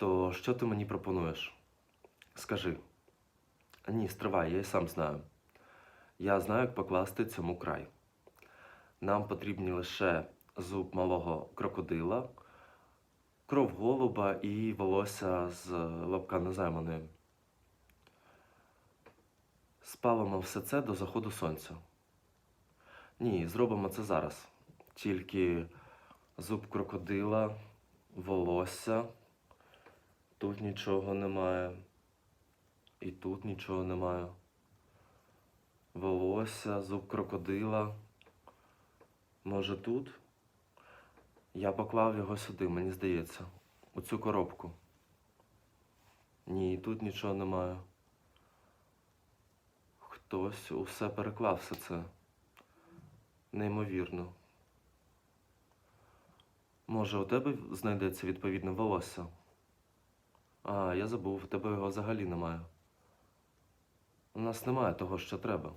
То що ти мені пропонуєш? Скажи. Ні, стривай, я й сам знаю. Я знаю, як покласти цьому край. Нам потрібні лише зуб малого крокодила, кров голуба і волосся з лапка незайманої. Спалимо все це до заходу сонця. Ні, зробимо це зараз. Тільки зуб крокодила, волосся. Тут нічого немає. І тут нічого немає. Волосся, зуб крокодила. Може тут? Я поклав його сюди, мені здається, у цю коробку. Ні, тут нічого немає. Хтось усе переклав все це. Неймовірно. Може, у тебе знайдеться відповідне волосся? А, я забув, тебе його взагалі немає. У нас немає того, що треба.